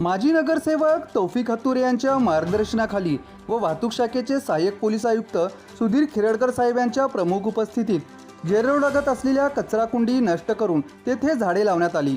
माजी नगरसेवक तौफिक हत्तुरे यांच्या मार्गदर्शनाखाली व वाहतूक शाखेचे सहाय्यक पोलीस आयुक्त सुधीर खिरडकर साहेब यांच्या प्रमुख उपस्थितीत जेरोड असलेल्या कचराकुंडी नष्ट करून तेथे झाडे लावण्यात आली.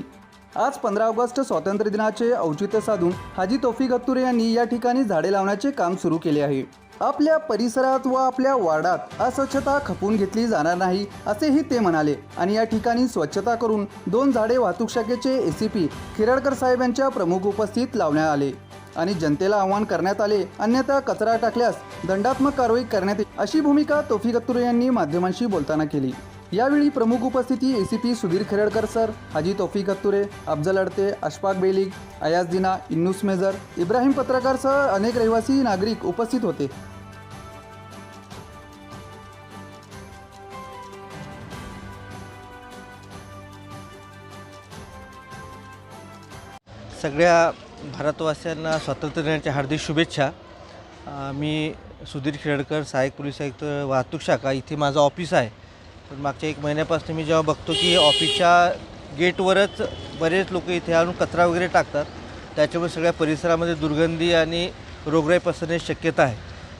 आज पंधरा ऑगस्ट स्वातंत्र्य दिनाचे औचित्य साधून हाजी तौफिक हत्तुरे यांनी या ठिकाणी झाडे लावण्याचे काम सुरू केले आहे. आपल्या परिसरात व आपल्या वार्डात अस्वच्छता खपून घेतली जाणार नाही असेही ते म्हणाले. आणि या ठिकाणी स्वच्छता करून दोन झाडे वाहतूक शाखेचे एसीपी खिरडकर साहेब यांच्या प्रमुख उपस्थित लावण्यात आले. आणि जनतेला आवाहन करण्यात आले अन्यथा कचरा टाकल्यास दंडात्मक कारवाई करण्यात येईल अशी भूमिका तोफिक अत्तुरे यांनी माध्यमांशी बोलताना केली. यावेळी प्रमुख उपस्थिती एसीपी सुधीर खेरडकर सर हाजी तौफिक अत्तुरे अफजल अडते अशफाक बेलिग अयाज दिना इन्नुस मेजर इब्राहिम पत्रकारसह अनेक रहिवासी नागरिक उपस्थित होते. सगळ्या भारतवासियांना स्वातंत्र्य दिनाच्या हार्दिक शुभेच्छा. मी सुधीर खेडकर सहाय्यक पोलीस आयुक्त वाहतूक शाखा इथे माझं ऑफिस आहे. पण मागच्या एक महिन्यापासून मी जेव्हा बघतो की ऑफिसच्या गेटवरच बरेच लोक इथे आणून कचरा वगैरे टाकतात. त्याच्यामुळे सगळ्या परिसरामध्ये दुर्गंधी आणि रोगराई पसरण्याची शक्यता आहे.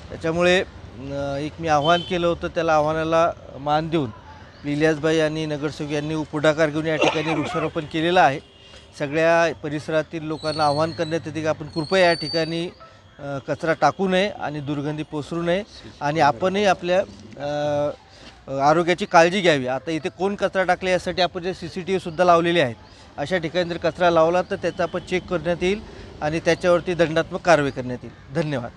त्याच्यामुळे एक मी आव्हान केलं होतं त्याला आव्हानाला मान देऊन. लिलियासबाई आणि नगरसेवक यांनी पुढाकार घेऊन या ठिकाणी वृक्षारोपण केलेलं आहे. सगळ्या परिसरातील लोकांना आव्हान करण्यात येते की आपण कृपया या ठिकाणी कचरा टाकू नये आणि दुर्गंधी पोसरू नये आणि आपणही आपल्या आरोग्याची काळजी घ्यावी. आता इथे कोण कचरा टाकले यासाठी आपण जे सी सी टी व्हीसुद्धा लावलेले आहेत अशा ठिकाणी जर कचरा लावला तर त्याचा आपण चेक करण्यात येईल आणि त्याच्यावरती दंडात्मक कारवाई करण्यात येईल. धन्यवाद.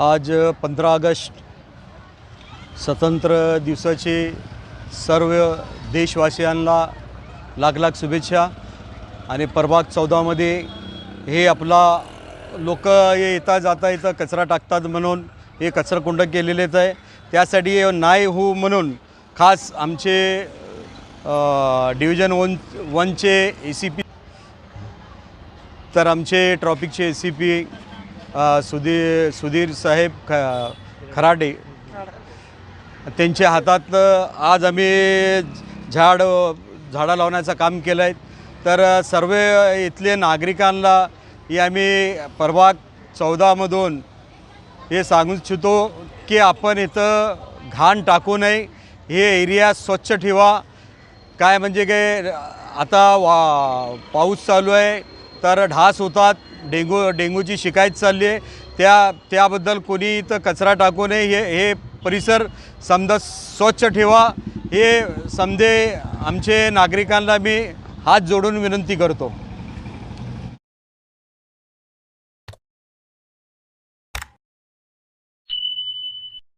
आज पंधरा ऑगस्ट स्वतंत्र दिवसाची सर्व देशवासियांना लाख लाख शुभेच्छा आणि प्रभाग चौदामध्ये हे आपला लोक येता जाता येतं कचरा टाकतात म्हणून हे कचराकुंड केलेलेच आहे. त्यासाठी नाही हो म्हणून खास आमचे डिव्हिजन वन वनचे ए सी पी तर आमचे ट्रॉफिकचे A C P Sudhir Sudhir साहेब ख खराडे. त्यांच्या हातात आज आम्ही झाड झाडं लावण्याचं काम केलं आहे. तर सर्व इथले नागरिकांना ही आम्ही प्रभाग चौदामधून हे सांगू इच्छितो की आपण इथं घाण टाकू नये. हे एरिया स्वच्छ ठेवा. काय म्हणजे काय आता वा पाऊस चालू आहे तर ढास होतात डेंगू डेंगूची शिकायत चालली आहे. त्या त्याबद्दल कोणी इथं कचरा टाकू नये. हे हे परिसर समजा स्वच्छ ठेवा. हे समजे आमचे नागरिकांना मी हात जोडून विनंती करतो.